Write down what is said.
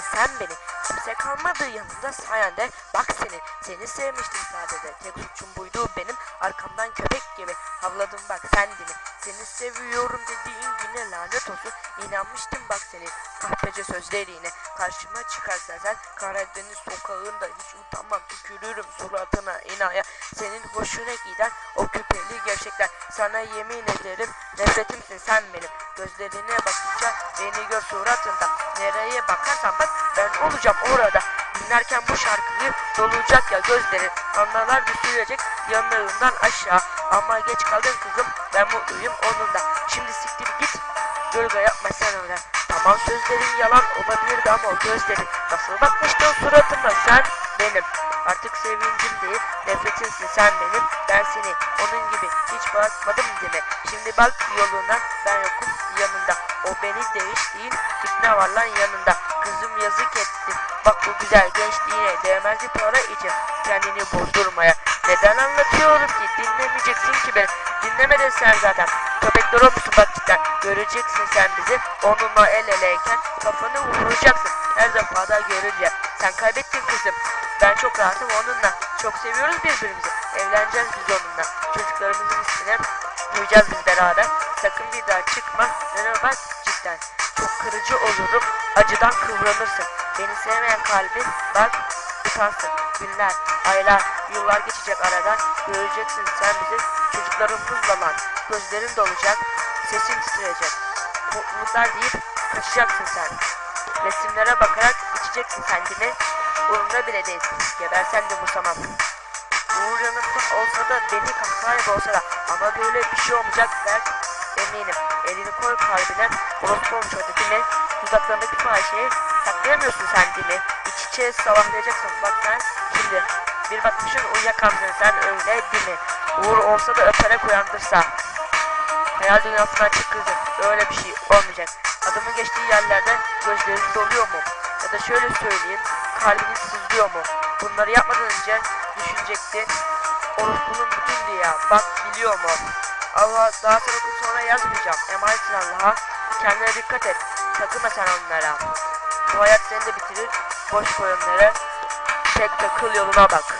etme sen beni. Kimse kalmadı yanında sayende. Bak seni, seni sevmiştim sadece. Tek suçum buydu benim. Arkamdan köpek gibi havladım bak sen de mi? Seni seviyorum dediğin güne lanet olsun. İnanmıştım bak senin kahpece sözlerine. Karşıma çıkarsan sen Karadeniz sokağında hiç utanmam. Tükürürüm suratına inaya. Senin hoşuna giden o küpeli gerçekler. Sana yemin ederim nefretimsin sen benim. Gözlerine bakınca beni gör suratında. Nereye bakarsan bak ben olacağım orada. Dinlerken bu şarkıyı dolacak ya gözlerin. Anlalar düşürecek yanlarından aşağı. Ama geç kaldın kızım ben mutluyum onunla. Şimdi siktir git gölge yapma sen öyle. Tamam sözlerin yalan olabilirdi ama o gözlerin. Nasıl bakmıştın suratıma sen benim. Artık sevincim değil nefretinsin sen benim. Ben seni onun gibi hiç bakmadım deme. Şimdi bak yoluna ben yokum yanında. O beni değiştiğin fitne var lan yanında. Kızım yazık etti. Bak bu güzel gençliğine değmez para için kendini bozdurmaya. Neden anlatıyorum ki dinlemeyeceksin ki beni. Dinlemedin sen zaten. Köpekler olmuşsun bak cidden. Göreceksin sen bizi. Onunla el eleyken kafanı vuracaksın. Her defada görünce. Sen kaybettin kızım. Ben çok rahatım onunla. Çok seviyoruz birbirimizi. Evleneceğiz biz onunla. Çocuklarımızın ismini koyacağız biz beraber. Sakın bir daha çıkma. Nene bak cidden. Çok kırıcı olurum. Acıdan kıvranırsın. Beni sevmeyen kalbin bak utansın. Günler, aylar, yıllar geçecek aradan. Göreceksin sen bizi çocuklarımızla lan. Gözlerin dolacak. Sesin titreyecek. Mutluluklar deyip kaçacaksın sen. Resimlere bakarak içeceksin kendini. Umurumda bile değilsin. Gebersen de musamam. Uğur yanımda olsa da beni kahkahaya olsa da ama böyle bir şey olmayacak ben eminim. Elini koy kalbine orospu olmuş orada Dudaklarındaki fahişeyi saklayamıyorsun sen değil mi? İç içe salaklayacaksın bak sen şimdi. Bir bakmışsın uyuyakalmışsın sen öyle değil mi? Uğur olsa da öperek uyandırsa. Hayal dünyasından çık kızım. Öyle bir şey olmayacak. Adamın geçtiği yerlerde gözlerin doluyor mu? Ya da şöyle söyleyeyim. Kalbini sızlıyor mu? Bunları yapmadan önce düşünecektin. Orospunun bütün diye. Bak biliyor mu? Allah daha sonra sonra yazmayacağım. Emanetsin Allah'a. Kendine dikkat et. Takılma sen onlara. Bu hayat seni de bitirir. Boş koy onları. Tek takıl yoluna bak.